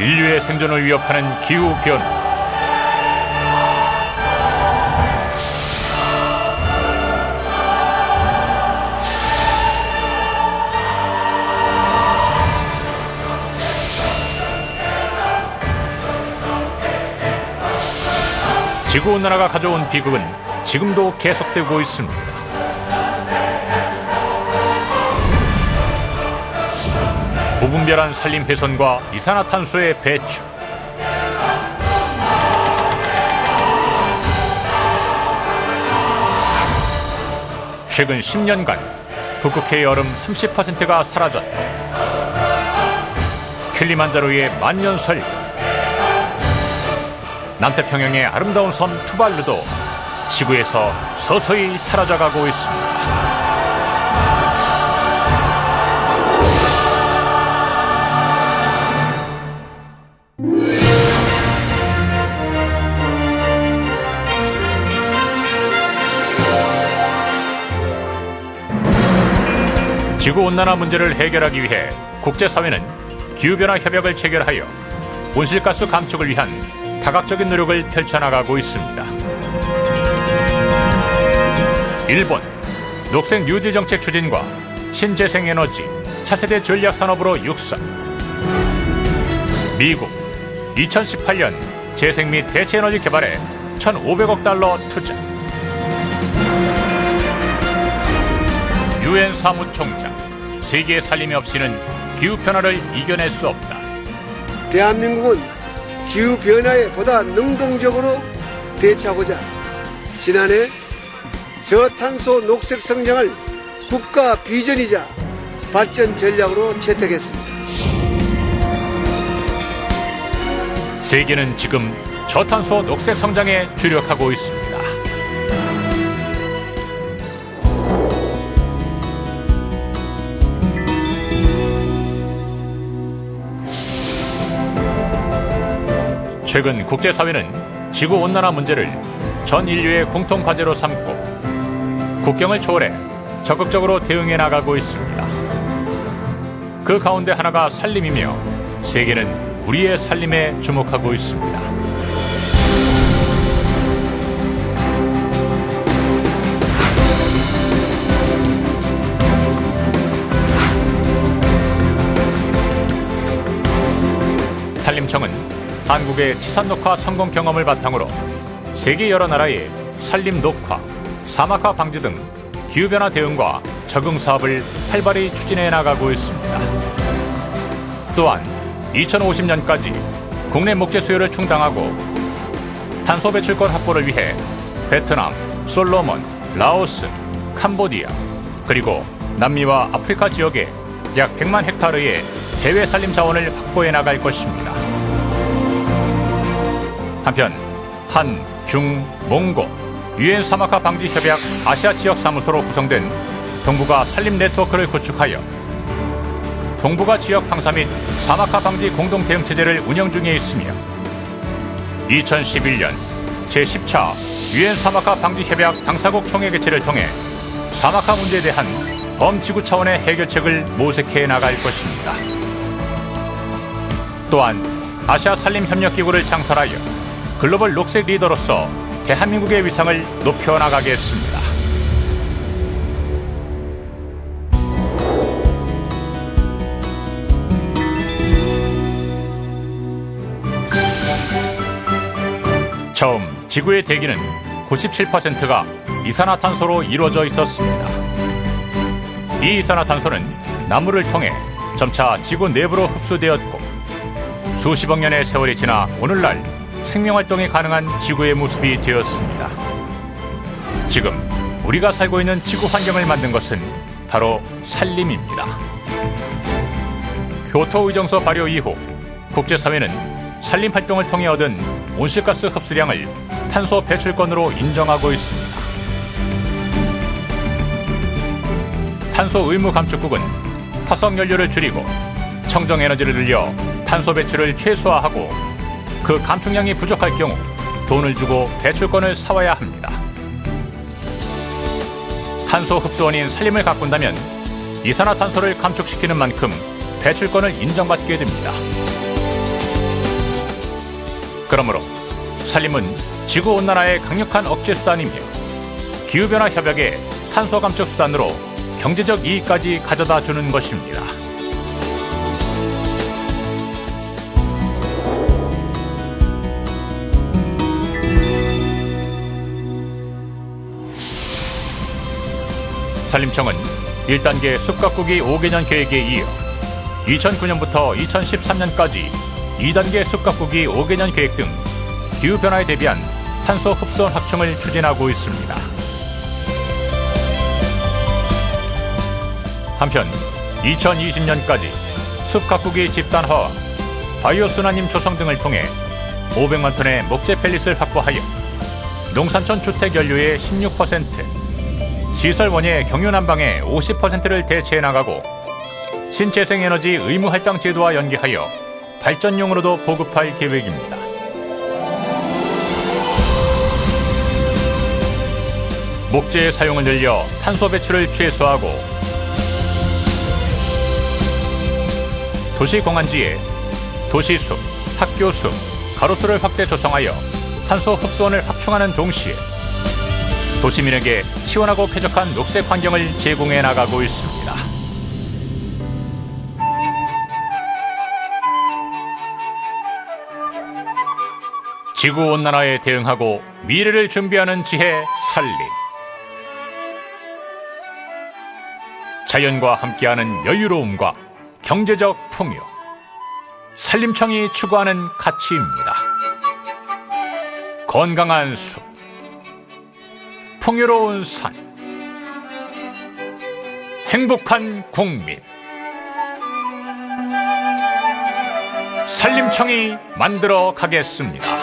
인류의 생존을 위협하는 기후 변화. 지구 온난화가 가져온 비극은 지금도 계속되고 있습니다. 무분별한 산림 훼손과 이산화탄소의 배출. 최근 10년간 북극해의 얼음 30%가 사라졌다. 킬리만자로의 만년설. 남태평양의 아름다운 섬 투발루도 지구에서 서서히 사라져가고 있습니다. 지구온난화 문제를 해결하기 위해 국제사회는 기후변화 협약을 체결하여 온실가스 감축을 위한 다각적인 노력을 펼쳐나가고 있습니다. 일본 녹색 뉴딜 정책 추진과 신재생에너지 차세대 전략 산업으로 육성. 미국 2018년 재생 및 대체 에너지 개발에 1,500억 달러 투자. 유엔 사무총장 세계의 살림이 없이는 기후 변화를 이겨낼 수 없다. 대한민국은 기후 변화에 보다 능동적으로 대처하고자 지난해 저탄소 녹색 성장을 국가 비전이자 발전 전략으로 채택했습니다. 세계는 지금 저탄소 녹색 성장에 주력하고 있습니다. 최근 국제사회는 지구온난화 문제를 전 인류의 공통 과제로 삼고 국경을 초월해 적극적으로 대응해 나가고 있습니다. 그 가운데 하나가 산림이며 세계는 우리의 살림에 주목하고 있습니다. 한국의 치산 녹화 성공 경험을 바탕으로 세계 여러 나라의 산림 녹화, 사막화 방지 등 기후변화 대응과 적응 사업을 활발히 추진해 나가고 있습니다. 또한 2050년까지 국내 목재 수요를 충당하고 탄소 배출권 확보를 위해 베트남, 솔로몬, 라오스, 캄보디아 그리고 남미와 아프리카 지역에 약 100만 헥타르의 해외 산림 자원을 확보해 나갈 것입니다. 한편 한, 중, 몽고, 유엔 사막화 방지 협약 아시아 지역 사무소로 구성된 동북아 산림 네트워크를 구축하여 동북아 지역 황사 및 사막화 방지 공동 대응 체제를 운영 중에 있으며 2011년 제10차 유엔 사막화 방지 협약 당사국 총회 개최를 통해 사막화 문제에 대한 범지구 차원의 해결책을 모색해 나갈 것입니다. 또한 아시아 산림 협력 기구를 창설하여 글로벌 녹색 리더로서 대한민국의 위상을 높여 나가겠습니다. 처음 지구의 대기는 97%가 이산화탄소로 이루어져 있었습니다. 이 이산화탄소는 나무를 통해 점차 지구 내부로 흡수되었고 수십억 년의 세월이 지나 오늘날 생명활동이 가능한 지구의 모습이 되었습니다. 지금 우리가 살고 있는 지구 환경을 만든 것은 바로 산림입니다. 교토 의정서 발효 이후 국제사회는 산림 활동을 통해 얻은 온실가스 흡수량을 탄소 배출권으로 인정하고 있습니다. 탄소 의무 감축국은 화석 연료를 줄이고 청정 에너지를 늘려 탄소 배출을 최소화하고 그 감축량이 부족할 경우 돈을 주고 배출권을 사와야 합니다. 탄소 흡수원인 산림을 가꾼다면 이산화탄소를 감축시키는 만큼 배출권을 인정받게 됩니다. 그러므로 산림은 지구 온난화의 강력한 억제 수단이며 기후 변화 협약의 탄소 감축 수단으로 경제적 이익까지 가져다 주는 것입니다. 산림청은 1단계 숲가꾸기 5개년 계획에 이어 2009년부터 2013년까지 2단계 숲가꾸기 5개년 계획 등 기후변화에 대비한 탄소 흡수원 확충을 추진하고 있습니다. 한편 2020년까지 숲 가꾸기 집단화와 바이오 순환림 조성 등을 통해 500만 톤의 목재 펠릿을 확보하여 농산촌 주택 연료의 16%, 시설 원예 경유 난방의 50%를 대체해 나가고 신재생 에너지 의무 할당 제도와 연계하여 발전용으로도 보급할 계획입니다. 목재의 사용을 늘려 탄소 배출을 최소화하고 도시 공안지에 도시숲, 학교숲, 가로수를 확대 조성하여 탄소 흡수원을 확충하는 동시에 도시민에게 시원하고 쾌적한 녹색 환경을 제공해 나가고 있습니다. 지구 온난화에 대응하고 미래를 준비하는 지혜 산림. 자연과 함께하는 여유로움과 경제적 풍요. 산림청이 추구하는 가치입니다. 건강한 숲, 풍요로운 산, 행복한 국민. 산림청이 만들어 가겠습니다.